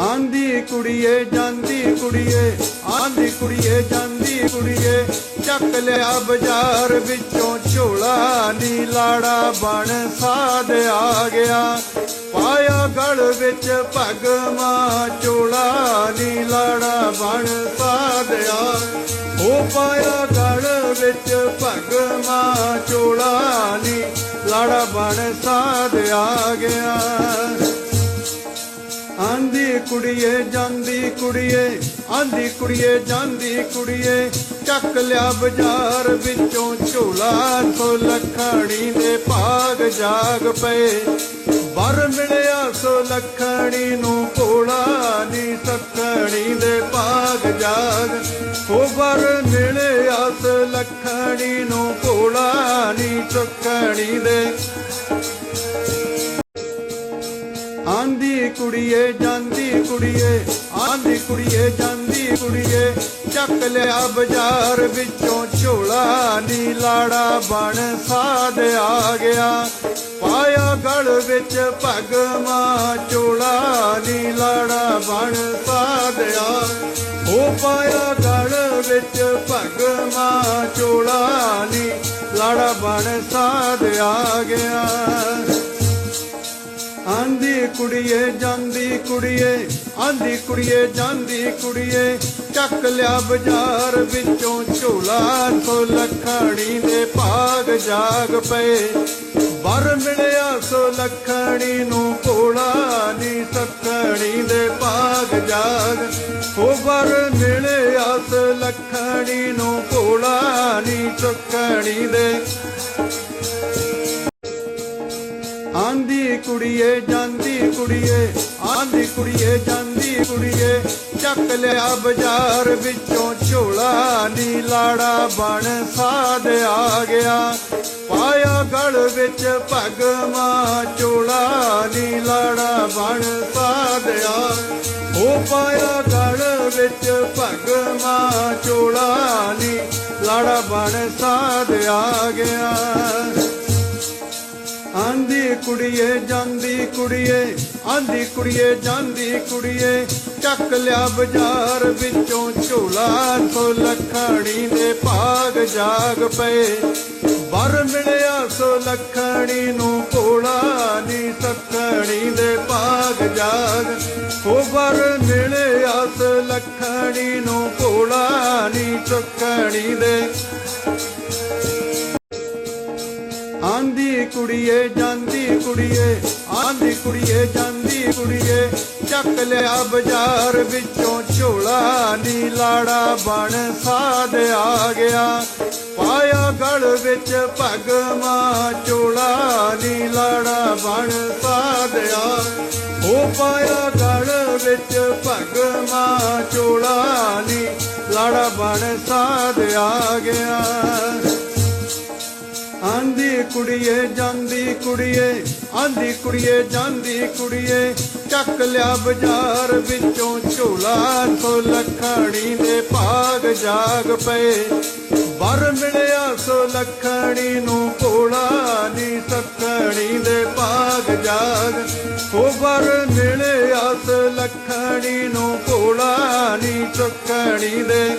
ਆਂਦੀ ਕੁੜੀਏ, ਜਾਂਦੀ ਕੁੜੀਏ, ਆਂਦੀ ਕੁੜੀਏ, ਜਾਂਦੀ ਕੁੜੀਏ, ਚੱਕ ਲਿਆ ਬਾਜ਼ਾਰ ਵਿੱਚੋਂ ਝੋਲਾ ਨੀ ਲਾੜਾ ਬਣ ਸਾਧ ਆ ਗਿਆ। ਪਾਇਆ ਗਲ ਵਿੱਚ ਭਗਵਾ ਚੋਲਾ ਨੀ ਲਾੜਾ ਬਣ ਸਾਧ ਆ। ਉਹ ਪਾਇਆ ਗਲ ਵਿੱਚ ਭਗਵਾ ਚੋਲਾ ਨੀ ਲਾੜਾ ਬਣ ਸਾਧ ਆ ਗਿਆ। ਆਂਦੀ ਕੁੜੀਏ, ਜਾਂਦੀ ਕੁੜੀਏ, ਆਂਦੀ ਕੁੜੀਏ, ਜਾਂਦੀ ਕੁੜੀਏ, ਚੱਕ ਲਿਆ ਬਾਜ਼ਾਰ ਵਿੱਚੋਂ ਝੋਲਾ ਸੋ ਲਖਾਣੀ ਦੇ ਭਾਗ ਜਾਗ ਪਏ। ਬਰ ਮਿਲਿਆ ਸੋ ਲਖਾਣੀ ਨੂੰ ਕੋਲਾ ਨੀ ਸਖਣੀ ਦੇ ਭਾਗ ਜਾਗ। ਉਹ ਬਰ ਮਿਲਿਆ ਸੋ ਲਖਾਣੀ ਨੂੰ ਕੋਲਾ ਨੀ ਸਖਣੀ ਦੇ ਆਂਦੀ ਕੁੜੀਏ, ਜਾਂਦੀ ਕੁੜੀਏ, ਆਂਦੀ ਕੁੜੀਏ, ਜਾਂਦੀ ਕੁੜੀਏ, ਚੱਕ ਲਿਆ ਬਾਜ਼ਾਰ ਵਿੱਚੋਂ ਝੋਲਾ ਨੀ ਲਾੜਾ ਬਣ ਸਾਧ ਆ ਗਿਆ। ਪਾਇਆ ਗਲ ਵਿੱਚ ਭਗਵਾ ਚੋਲਾ ਨੀ ਲਾੜਾ ਬਣ ਸਾਧ ਆ। ਉਹ ਪਾਇਆ ਗਲ ਵਿੱਚ ਭਗਵਾ ਚੋਲਾ ਨੀ ਲਾੜਾ ਬਣ ਸਾਧ ਆ ਗਿਆ। ਕੁੜੀਏ, ਜਾਂਦੀ ਕੁੜੀਏ, ਆਂਦੀ ਕੁੜੀਏ, ਜਾਂਦੀ ਕੁੜੀਏ, ਚੱਕ ਲਿਆ ਬਾਜ਼ਾਰ ਵਿੱਚੋਂ ਝੋਲਾ ਸੋ ਲਖਾਣੀ ਦੇ ਭਾਗ ਜਾਗ ਪਏ। ਵਰ ਮਿਲਿਆ ਸੋ ਲਖਾਣੀ ਨੂੰ ਕੋਲਾ ਨੀ ਸਖਣੀ ਦੇ ਭਾਗ ਜਾਗ। ਉਹ ਬਰ ਮਿਲਿਆ ਸੋ ਲਖਾਣੀ ਨੂੰ ਕੋਲਾ ਨੀ ਸਖਣੀ ਦੇ ਆਂਦੀ ਕੁੜੀਏ, ਜਾਂਦੀ ਕੁੜੀਏ, ਆਂਦੀ ਕੁੜੀਏ, ਜਾਂਦੀ ਕੁੜੀਏ, ਚੱਕ ਲਿਆ ਬਾਜ਼ਾਰ ਵਿੱਚੋਂ ਝੋਲਾ ਨੀ ਲਾੜਾ ਬਣ ਸਾਧ ਆ ਗਿਆ। ਪਾਇਆ ਗਲ ਵਿੱਚ ਭਗਵਾ ਚੋਲਾ ਨੀ ਲਾੜਾ ਬਣ ਸਾਧ ਆ। ਉਹ ਪਾਇਆ ਗਲ ਵਿੱਚ ਭਗਵਾ ਚੋਲਾ ਨੀ ਲਾੜਾ ਬਣ ਸਾਧ ਆ ਗਿਆ। ਆਂਦੀ ਕੁੜੀਏ, ਜਾਂਦੀ ਕੁੜੀਏ, ਆਂਦੀ ਕੁੜੀਏ, ਜਾਂਦੀ ਕੁੜੀਏ, ਚੱਕ ਲਿਆ ਬਾਜ਼ਾਰ ਵਿੱਚੋਂ ਝੋਲਾ, ਸੋ ਲਖਾਣੀ ਦੇ ਭਾਗ ਜਾਗ ਪਏ। ਵਰ ਮਿਲਿਆ ਸੋ ਲਖਾਣੀ ਨੂੰ ਕੋਲਾ ਨੀ ਸੱਖਣੀ ਦੇ ਭਾਗ ਜਾਗ। ਉਹ ਬਰ ਮਿਲਿਆ ਸੋ ਲਖਾਣੀ ਨੂੰ ਕੋਲਾ ਨੀ ਸਖਣੀ ਦੇ ਆਂਦੀ ਕੁੜੀਏ, ਜਾਂਦੀ ਕੁੜੀਏ, ਆਂਦੀ ਕੁੜੀਏ, ਜਾਂਦੀ ਕੁੜੀਏ, ਚੱਕ ਲਿਆ ਬਾਜ਼ਾਰ ਵਿੱਚੋਂ ਝੋਲਾ ਸੋ ਨੀ ਲਾੜਾ ਬਣ ਸਾਧ ਆ ਗਿਆ। ਪਾਇਆ ਗਲ ਵਿੱਚ ਭਗਵਾ ਚੋਲਾ ਨੀ ਲਾੜਾ ਬਣ ਸਾਧ ਆ। ਉਹ ਪਾਇਆ ਗਲ ਵਿੱਚ ਭਗਵਾ ਚੋਲਾ ਨੀ ਝੋਲਾ ਨੀ ਲਾੜਾ ਬਣ ਸਾਧ ਆ ਗਿਆ। ਆਂਦੀ ਕੁੜੀਏ, ਜਾਂਦੀ ਕੁੜੀਏ, ਆਂਦੀ ਕੁੜੀਏ, ਜਾਂਦੀ ਕੁੜੀਏ, ਚੱਕ ਲਿਆ ਬਾਜ਼ਾਰ ਵਿੱਚੋਂ ਝੋਲਾ ਸੋ ਲਖਾਣੀ ਦੇ ਭਾਗ ਜਾਗ ਪਏ। ਬਰ ਮਿਲਿਆ ਸੋ ਲਖਾਣੀ ਨੂੰ ਕੋਲਾ ਨੀ ਸਖਣੀ ਦੇ ਭਾਗ ਜਾਗ। ਉਹ ਵਰ ਮਿਲਿਆ ਸੋ ਲਖਾਣੀ ਨੂੰ ਕੋਲਾ ਨੀ ਸਖਣੀ ਦੇ